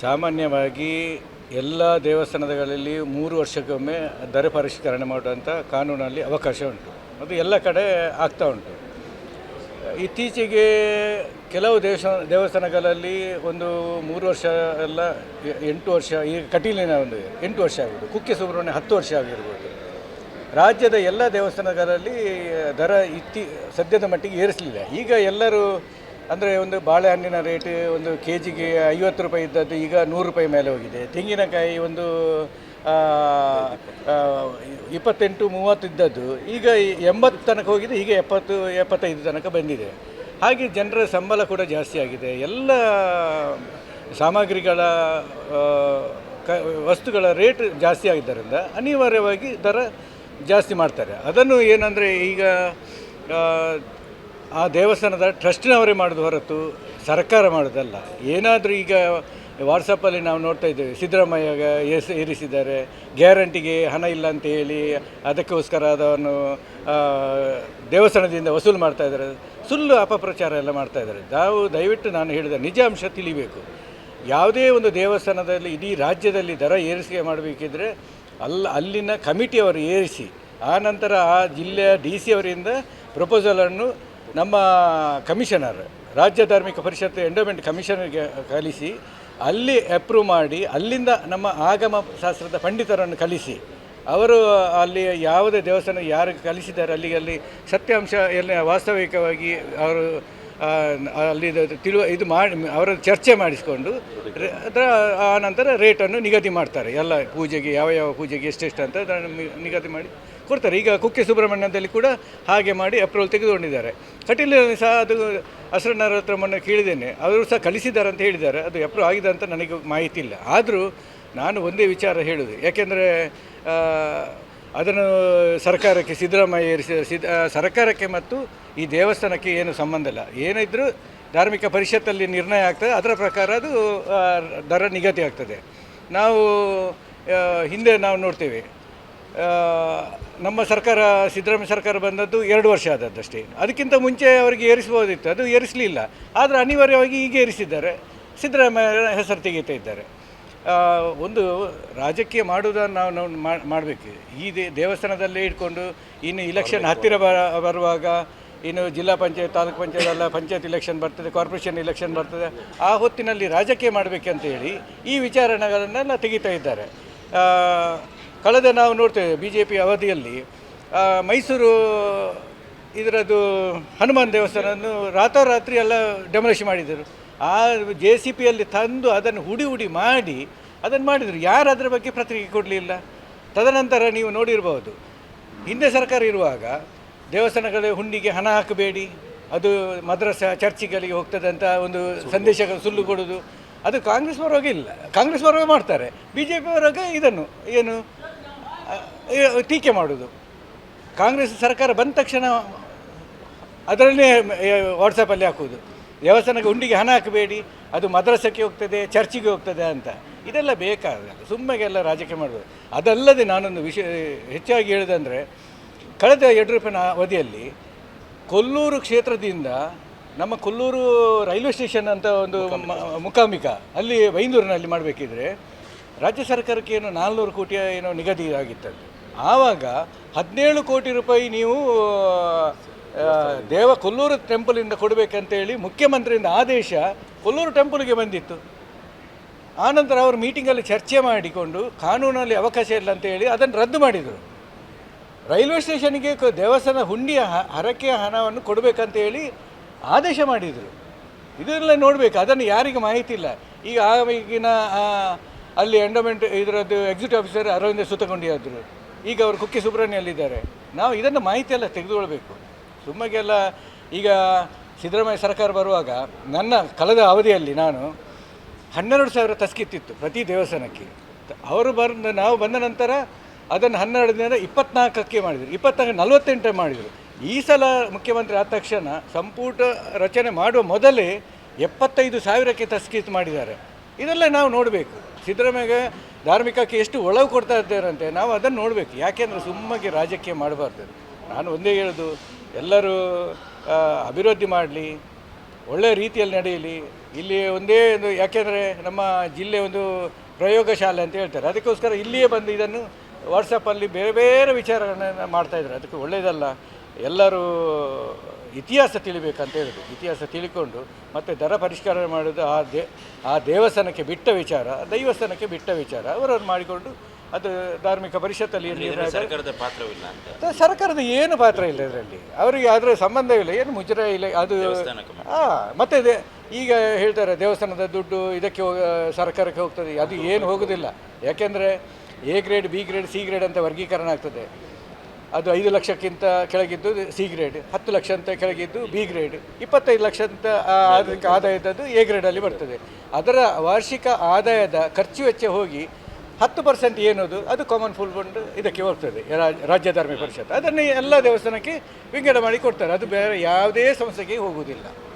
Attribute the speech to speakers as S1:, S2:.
S1: ಸಾಮಾನ್ಯವಾಗಿ ಎಲ್ಲ ದೇವಸ್ಥಾನಗಳಲ್ಲಿ ಮೂರು ವರ್ಷಕ್ಕೊಮ್ಮೆ ದರ ಪರಿಷ್ಕರಣೆ ಮಾಡುವಂಥ ಕಾನೂನಲ್ಲಿ ಅವಕಾಶ ಉಂಟು. ಅದು ಎಲ್ಲ ಕಡೆ ಆಗ್ತಾ ಉಂಟು. ಇತ್ತೀಚೆಗೆ ಕೆಲವು ದೇಶ ದೇವಸ್ಥಾನಗಳಲ್ಲಿ ಒಂದು ಮೂರು ವರ್ಷ ಎಲ್ಲ ಎಂಟು ವರ್ಷ ಈಗ ಕಟೀಲಿನ ಒಂದು ಎಂಟು ವರ್ಷ ಆಗಿರ್ಬೋದು ಕುಕ್ಕೆ ಸುಬ್ರಹ್ಮಣ್ಯ ಹತ್ತು ವರ್ಷ ಆಗಿರ್ಬೋದು. ರಾಜ್ಯದ ಎಲ್ಲ ದೇವಸ್ಥಾನಗಳಲ್ಲಿ ದರ ಇತ್ತಿ, ಸದ್ಯದ ಮಟ್ಟಿಗೆ ಏರಿಸಲಿಲ್ಲ. ಈಗ ಎಲ್ಲರೂ ಅಂದರೆ ಒಂದು ಬಾಳೆಹಣ್ಣಿನ ರೇಟ್ ಒಂದು ಕೆ ಜಿಗೆ ಐವತ್ತು ರೂಪಾಯಿ ಇದ್ದದ್ದು ಈಗ ನೂರು ರೂಪಾಯಿ ಮೇಲೆ ಹೋಗಿದೆ. ತೆಂಗಿನಕಾಯಿ ಒಂದು ಇಪ್ಪತ್ತೆಂಟು, ಮೂವತ್ತು ಇದ್ದದ್ದು, ಈಗ ಎಂಬತ್ತು ತನಕ ಹೋಗಿದೆ, ಈಗ ಎಪ್ಪತ್ತು, ಎಪ್ಪತ್ತೈದು ತನಕ ಬಂದಿದೆ. ಹಾಗೆ ಜನರ ಸಂಬಳ ಕೂಡ ಜಾಸ್ತಿ ಆಗಿದೆ. ಎಲ್ಲ ಸಾಮಗ್ರಿಗಳ ಕ, ವಸ್ತುಗಳ ರೇಟ್ ಜಾಸ್ತಿ ಆಗಿದ್ದರಿಂದ ಅನಿವಾರ್ಯವಾಗಿ ದರ ಜಾಸ್ತಿ ಮಾಡ್ತಾರೆ. ಅದನ್ನು ಏನಂದರೆ ಈಗ ಆ, ದೇವಸ್ಥಾನದ ಟ್ರಸ್ಟಿನವರೇ ಮಾಡೋದು ಹೊರತು ಸರ್ಕಾರ ಮಾಡೋದಲ್ಲ. ಏನಾದರೂ ಈಗ ವಾಟ್ಸಪ್ಪಲ್ಲಿ ನಾವು ನೋಡ್ತಾ ಇದ್ದೇವೆ ಸಿದ್ದರಾಮಯ್ಯ ಎಸ್ ಏರಿಸಿದ್ದಾರೆ ಗ್ಯಾರಂಟಿಗೆ ಹಣ ಇಲ್ಲ ಅಂತ ಹೇಳಿ ಅದಕ್ಕೋಸ್ಕರ ಅದನ್ನು ದೇವಸ್ಥಾನದಿಂದ ವಸೂಲು ಮಾಡ್ತಾ ಇದ್ದಾರೆ. ಸುಳ್ಳು ಅಪಪ್ರಚಾರ ಎಲ್ಲ ಮಾಡ್ತಾ ಇದ್ದಾರೆ. ನಾವು ದಯವಿಟ್ಟು ನಾನು ಹೇಳಿದ ನಿಜಾಂಶ ತಿಳಿಬೇಕು. ಯಾವುದೇ ಒಂದು ದೇವಸ್ಥಾನದಲ್ಲಿ ಇಡೀ ರಾಜ್ಯದಲ್ಲಿ ದರ ಏರಿಸಿಕೆ ಮಾಡಬೇಕಿದ್ರೆ ಅಲ್ಲ ಅಲ್ಲಿನ ಕಮಿಟಿಯವರು ಏರಿಸಿ ಆ ನಂತರ ಆ ಜಿಲ್ಲೆಯ ಡಿ ಸಿ ಅವರಿಂದ ಪ್ರಪೋಸಲನ್ನು ನಮ್ಮ ಕಮಿಷನರ್, ರಾಜ್ಯ ಧಾರ್ಮಿಕ ಪರಿಷತ್ ಎಂಡೋಮೆಂಟ್ ಕಮಿಷನರ್ಗೆ ಕಲಿಸಿ ಅಲ್ಲಿ ಅಪ್ರೂವ್ ಮಾಡಿ, ಅಲ್ಲಿಂದ ನಮ್ಮ ಆಗಮ ಶಾಸ್ತ್ರದ ಪಂಡಿತರನ್ನು ಕಲಿಸಿ ಅವರು ಅಲ್ಲಿ ಯಾವುದೇ ದೇವಸ್ಥಾನ ಯಾರು ಕಲಿಸಿದ್ದಾರೆ ಅಲ್ಲಿಗೆ ಅಲ್ಲಿ ಸತ್ಯಾಂಶ ಎಲ್ಲ ವಾಸ್ತವಿಕವಾಗಿ ಅವರು ಅಲ್ಲಿ ತಿಳುವ, ಇದು ಮಾಡಿ, ಅವರ ಚರ್ಚೆ ಮಾಡಿಸಿಕೊಂಡು ಅದರ ಆ ನಂತರ ರೇಟನ್ನು ನಿಗದಿ ಮಾಡ್ತಾರೆ. ಎಲ್ಲ ಪೂಜೆಗೆ, ಯಾವ ಯಾವ ಪೂಜೆಗೆ ಎಷ್ಟೆಷ್ಟು ಅಂತ ಅದನ್ನು ನಿಗದಿ ಮಾಡಿ. ಕೊಡ್ತಾರೆ. ಈಗ ಕುಕ್ಕೆ ಸುಬ್ರಹ್ಮಣ್ಯದಲ್ಲಿ ಕೂಡ ಹಾಗೆ ಮಾಡಿ ಅಪ್ರೂವಲ್ ತೆಗೆದುಕೊಂಡಿದ್ದಾರೆ. ಕಟೀಲಿನಲ್ಲಿ ಸಹ ಅದು ಅಸರಣ್ಣರ ಹತ್ರ ಮೊನ್ನೆ ಕೇಳಿದ್ದೇನೆ. ಅವರು ಸಹ ಕಳಿಸಿದ್ದಾರೆ ಅಂತ ಹೇಳಿದ್ದಾರೆ. ಅದು ಅಪ್ರೂವ್ ಆಗಿದೆ ಅಂತ ನನಗೆ ಮಾಹಿತಿ ಇಲ್ಲ ಆದರೂ ನಾನು ಒಂದೇ ವಿಚಾರ ಹೇಳೋದು ಯಾಕೆಂದರೆ ಅದನ್ನು ಸರ್ಕಾರಕ್ಕೆ ಸಿದ್ದರಾಮಯ್ಯ ಸರ್ಕಾರಕ್ಕೆ ಮತ್ತು ಈ ದೇವಸ್ಥಾನಕ್ಕೆ ಏನು ಸಂಬಂಧ ಇಲ್ಲ. ಏನಿದ್ರೂ ಧಾರ್ಮಿಕ ಪರಿಷತ್ತಲ್ಲಿ ನಿರ್ಣಯ ಆಗ್ತದೆ. ಅದರ ಪ್ರಕಾರ ಅದು ದರ ನಿಗದಿ ಆಗ್ತದೆ. ನಾವು ಹಿಂದೆ ನಾವು ನೋಡ್ತೇವೆ. ನಮ್ಮ ಸರ್ಕಾರ ಸಿದ್ದರಾಮಯ್ಯ ಸರ್ಕಾರ ಬಂದದ್ದು ಎರಡು ವರ್ಷ ಆದದ್ದಷ್ಟೇ. ಅದಕ್ಕಿಂತ ಮುಂಚೆ ಅವರಿಗೆ ಏರಿಸ್ಬೋದಿತ್ತು ಅದು ಏರಿಸಲಿಲ್ಲ. ಆದರೆ ಅನಿವಾರ್ಯವಾಗಿ ಈಗ ಏರಿಸಿದ್ದಾರೆ. ಸಿದ್ದರಾಮಯ್ಯ ಹೆಸರು ತೆಗೀತಾ ಇದ್ದಾರೆ. ಒಂದು ರಾಜಕೀಯ ಮಾಡುವುದನ್ನು ನಾವು ನಾವು ಮಾಡಬೇಕು. ಈ ದೇ ದೇವಸ್ಥಾನದಲ್ಲೇ ಇಟ್ಕೊಂಡು ಇನ್ನು ಇಲೆಕ್ಷನ್ ಹತ್ತಿರ ಬರ ಬರುವಾಗ ಇನ್ನು ಜಿಲ್ಲಾ ಪಂಚಾಯತ್ ತಾಲೂಕು ಪಂಚಾಯತ್ ಅಲ್ಲ ಪಂಚಾಯತ್ ಇಲೆಕ್ಷನ್ ಬರ್ತದೆ ಕಾರ್ಪೊರೇಷನ್ ಇಲೆಕ್ಷನ್ ಬರ್ತದೆ. ಆ ಹೊತ್ತಿನಲ್ಲಿ ರಾಜಕೀಯ ಮಾಡಬೇಕಂತ ಹೇಳಿ ಈ ವಿಚಾರಣೆಗಳನ್ನೆಲ್ಲ ತೆಗಿತಾ ಇದ್ದಾರೆ. ಕಳೆದ ನಾವು ನೋಡ್ತೇವೆ ಬಿ ಜೆ ಪಿ ಅವಧಿಯಲ್ಲಿ ಮೈಸೂರು ಇದರದ್ದು ಹನುಮಾನ್ ದೇವಸ್ಥಾನವನ್ನು ರಾತ್ರೋರಾತ್ರಿ ಎಲ್ಲ ಡೆಮೊಲಿಷ್ ಮಾಡಿದರು. ಆ ಜೆ ಸಿ ಪಿಯಲ್ಲಿ ತಂದು ಅದನ್ನು ಹುಡಿ ಹುಡಿ ಮಾಡಿ ಅದನ್ನು ಮಾಡಿದರು. ಯಾರು ಅದರ ಬಗ್ಗೆ ಪ್ರತಿಕ್ರಿಯೆ ಕೊಡಲಿಲ್ಲ? ತದನಂತರ ನೀವು ನೋಡಿರ್ಬೋದು ಹಿಂದೆ ಸರ್ಕಾರ ಇರುವಾಗ ದೇವಸ್ಥಾನಗಳ ಹುಂಡಿಗೆ ಹಣ ಹಾಕಬೇಡಿ ಅದು ಮದ್ರಸ ಚರ್ಚಿಗಳಿಗೆ ಹೋಗ್ತದೆ ಅಂತ ಒಂದು ಸಂದೇಶಗಳು ಸುಳ್ಳು ಕೊಡೋದು. ಅದು ಕಾಂಗ್ರೆಸ್ ಪರವಾಗಿ ಇಲ್ಲ. ಕಾಂಗ್ರೆಸ್ ಪರವಾಗಿ ಮಾಡ್ತಾರೆ. ಬಿ ಜೆ ಪಿ ಅವರಾಗ ಇದನ್ನು ಏನು ಟೀಕೆ ಮಾಡೋದು. ಕಾಂಗ್ರೆಸ್ ಸರ್ಕಾರ ಬಂದ ತಕ್ಷಣ ಅದರಲ್ಲೇ ವಾಟ್ಸಪ್ಪಲ್ಲಿ ಹಾಕೋದು. ದೇವಸ್ಥಾನಕ್ಕೆ ಹುಂಡಿಗೆ ಹಣ ಹಾಕಬೇಡಿ, ಅದು ಮದ್ರಸಕ್ಕೆ ಹೋಗ್ತದೆ, ಚರ್ಚಿಗೆ ಹೋಗ್ತದೆ ಅಂತ. ಇದೆಲ್ಲ ಬೇಕಾಗಲ್ಲ ಸುಮ್ಮೆಗೆಲ್ಲ ರಾಜಕೀಯ ಮಾಡೋದು. ಅದಲ್ಲದೆ ನಾನೊಂದು ವಿಷಯ, ಹೆಚ್ಚಾಗಿ ಹೇಳೋದಂದರೆ, ಕಳೆದ ಯಡಿಯೂರಪ್ಪನ ಅವಧಿಯಲ್ಲಿ ಕೊಲ್ಲೂರು ಕ್ಷೇತ್ರದಿಂದ ನಮ್ಮ ಕೊಲ್ಲೂರು ರೈಲ್ವೆ ಸ್ಟೇಷನ್ ಅಂತ ಒಂದು ಮುಖಾಮಿಕ ಅಲ್ಲಿ ಬೈಂದೂರಿನಲ್ಲಿ ಮಾಡಬೇಕಿದ್ರೆ ರಾಜ್ಯ ಸರ್ಕಾರಕ್ಕೆ ಏನು ನಾಲ್ನೂರು ಕೋಟಿ ಏನೋ ನಿಗದಿ ಆಗಿತ್ತಂತೆ. ಆವಾಗ ಹದಿನೇಳು ಕೋಟಿ ರೂಪಾಯಿ ನೀವು ದೇವ ಕೊಲ್ಲೂರು ಟೆಂಪಲಿಂದ ಕೊಡಬೇಕಂತೇಳಿ ಮುಖ್ಯಮಂತ್ರಿಯಿಂದ ಆದೇಶ ಕೊಲ್ಲೂರು ಟೆಂಪಲ್ಗೆ ಬಂದಿತ್ತು. ಆನಂತರ ಅವರು ಮೀಟಿಂಗಲ್ಲಿ ಚರ್ಚೆ ಮಾಡಿಕೊಂಡು ಕಾನೂನಲ್ಲಿ ಅವಕಾಶ ಇಲ್ಲ ಅಂತ ಹೇಳಿ ಅದನ್ನು ರದ್ದು ಮಾಡಿದರು. ರೈಲ್ವೆ ಸ್ಟೇಷನ್ಗೆ ದೇವಸ್ಥಾನ ಹುಂಡಿಯ ಹರಕೆಯ ಹಣವನ್ನು ಕೊಡಬೇಕಂತೇಳಿ ಆದೇಶ ಮಾಡಿದರು. ಇದೆಲ್ಲ ನೋಡಬೇಕು ಅದನ್ನು ಯಾರಿಗೂ ಮಾಹಿತಿ ಇಲ್ಲ. ಈಗ ಈಗಿನ ಆ, ಅಲ್ಲಿ ಎಂಡೋಮೆಂಟ್ ಇದರದ್ದು ಎಕ್ಸಿಕ್ಯೂಟಿವ್ ಆಫೀಸರ್ ಅರವಿಂದ ಸುತ್ತಕೊಂಡಿಯಾದರು ಈಗ ಅವರು ಕುಕ್ಕೆ ಸುಬ್ರಹ್ಮಣ್ಯಲ್ಲಿದ್ದಾರೆ. ನಾವು ಇದನ್ನು ಮಾಹಿತಿ ಎಲ್ಲ ತೆಗೆದುಕೊಳ್ಬೇಕು. ಸುಮ್ಮಗೆಲ್ಲ ಈಗ ಸಿದ್ದರಾಮಯ್ಯ ಸರ್ಕಾರ ಬರುವಾಗ ನನ್ನ ಕಳೆದ ಅವಧಿಯಲ್ಲಿ ನಾನು ಹನ್ನೆರಡು ಸಾವಿರ ತಸ್ಕಿತ್ತಿತ್ತು ಪ್ರತಿ ದೇವಸ್ಥಾನಕ್ಕೆ. ಅವರು ಬಂದು, ನಾವು ಬಂದ ನಂತರ ಅದನ್ನು ಹನ್ನೆರಡರಿಂದ ಇಪ್ಪತ್ನಾಲ್ಕಕ್ಕೆ ಮಾಡಿದರು. ಇಪ್ಪತ್ನಾಲ್ಕು ನಲವತ್ತೆಂಟು ಮಾಡಿದರು. ಈ ಸಲ ಮುಖ್ಯಮಂತ್ರಿ ಆದ ತಕ್ಷಣ ಸಂಪುಟ ರಚನೆ ಮಾಡುವ ಮೊದಲೇ ಎಪ್ಪತ್ತೈದು ಸಾವಿರಕ್ಕೆ ತಸ್ಕೀತ್ ಮಾಡಿದ್ದಾರೆ. ಇದೆಲ್ಲ ನಾವು ನೋಡಬೇಕು. ಸಿದ್ದರಾಮಯ್ಯ ಧಾರ್ಮಿಕಕ್ಕೆ ಎಷ್ಟು ಒಳವು ಕೊಡ್ತಾ ಇದ್ದಾರಂತೆ, ನಾವು ಅದನ್ನು ನೋಡಬೇಕು. ಯಾಕೆಂದರೆ ಸುಮ್ಮಗೆ ರಾಜಕೀಯ ಮಾಡಬಾರ್ದು. ನಾನು ಒಂದೇ ಹೇಳೋದು, ಎಲ್ಲರೂ ಅಭಿವೃದ್ಧಿ ಮಾಡಲಿ ಒಳ್ಳೆಯ ರೀತಿಯಲ್ಲಿ ನಡೆಯಲಿ. ಇಲ್ಲಿ ಒಂದೇ ಒಂದು, ಯಾಕೆಂದರೆ ನಮ್ಮ ಜಿಲ್ಲೆ ಒಂದು ಪ್ರಯೋಗಶಾಲೆ ಅಂತ ಹೇಳ್ತಾರೆ. ಅದಕ್ಕೋಸ್ಕರ ಇಲ್ಲಿಯೇ ಬಂದು ಇದನ್ನು ವಾಟ್ಸಪ್ಪಲ್ಲಿ ಬೇರೆ ಬೇರೆ ವಿಚಾರಗಳನ್ನ ಮಾಡ್ತಾಯಿದ್ದಾರೆ ಅದಕ್ಕೆ ಒಳ್ಳೆಯದಲ್ಲ ಎಲ್ಲರೂ ಇತಿಹಾಸ ತಿಳಿಬೇಕಂತ ಹೇಳಿದ್ರು. ಇತಿಹಾಸ ತಿಳ್ಕೊಂಡು ಮತ್ತು ದರ ಪರಿಷ್ಕಾರ ಮಾಡೋದು ಆ ದೇ ಆ ದೇವಸ್ಥಾನಕ್ಕೆ ಬಿಟ್ಟ ವಿಚಾರ ದೈವಸ್ಥಾನಕ್ಕೆ ಬಿಟ್ಟ ವಿಚಾರ ಅವರನ್ನು ಮಾಡಿಕೊಂಡು ಅದು ಧಾರ್ಮಿಕ ಪರಿಷತ್ತಲ್ಲಿ
S2: ಸರ್ಕಾರದ ಪಾತ್ರವಿಲ್ಲ ಅಂತ.
S1: ಸರ್ಕಾರದ ಏನು ಪಾತ್ರ ಇಲ್ಲ ಇದರಲ್ಲಿ. ಅವರಿಗೆ ಅದರ ಇಲ್ಲ. ಏನು ಮುಜರ ಇಲ್ಲ ಅದು ಹಾಂ ಮತ್ತೆ ಈಗ ಹೇಳ್ತಾರೆ ದೇವಸ್ಥಾನದ ದುಡ್ಡು ಇದಕ್ಕೆ ಹೋಗ ಸರ್ಕಾರಕ್ಕೆ ಹೋಗ್ತದೆ. ಅದು ಏನು ಹೋಗೋದಿಲ್ಲ. ಯಾಕೆಂದರೆ A grade B grade C grade ಅಂತ ವರ್ಗೀಕರಣ ಆಗ್ತದೆ. ಅದು ಐದು ಲಕ್ಷಕ್ಕಿಂತ ಕೆಳಗಿದ್ದು ಸಿ ಗ್ರೇಡ್, ಹತ್ತು ಲಕ್ಷ ಅಂತ ಕೆಳಗಿದ್ದು ಬಿ ಗ್ರೇಡ್, ಇಪ್ಪತ್ತೈದು ಲಕ್ಷ ಅಂತ ಅದಕ್ಕೆ ಆದಾಯದದ್ದು ಎ ಗ್ರೇಡಲ್ಲಿ ಬರ್ತದೆ. ಅದರ ವಾರ್ಷಿಕ ಆದಾಯದ ಖರ್ಚು ವೆಚ್ಚ ಹೋಗಿ ಹತ್ತು ಪರ್ಸೆಂಟ್ ಏನದು, ಅದು ಕಾಮನ್ ಫುಲ್ ಫಂಡ್ ಇದಕ್ಕೆ ಹೋಗ್ತದೆ ರಾಜ್ಯ ಧಾರ್ಮಿಕ ಪರಿಷತ್. ಅದನ್ನು ಎಲ್ಲ ದೇವಸ್ಥಾನಕ್ಕೆ ವಿಂಗಡ ಮಾಡಿ ಕೊಡ್ತಾರೆ. ಅದು ಬೇರೆ ಯಾವುದೇ ಸಂಸ್ಥೆಗೆ ಹೋಗುವುದಿಲ್ಲ.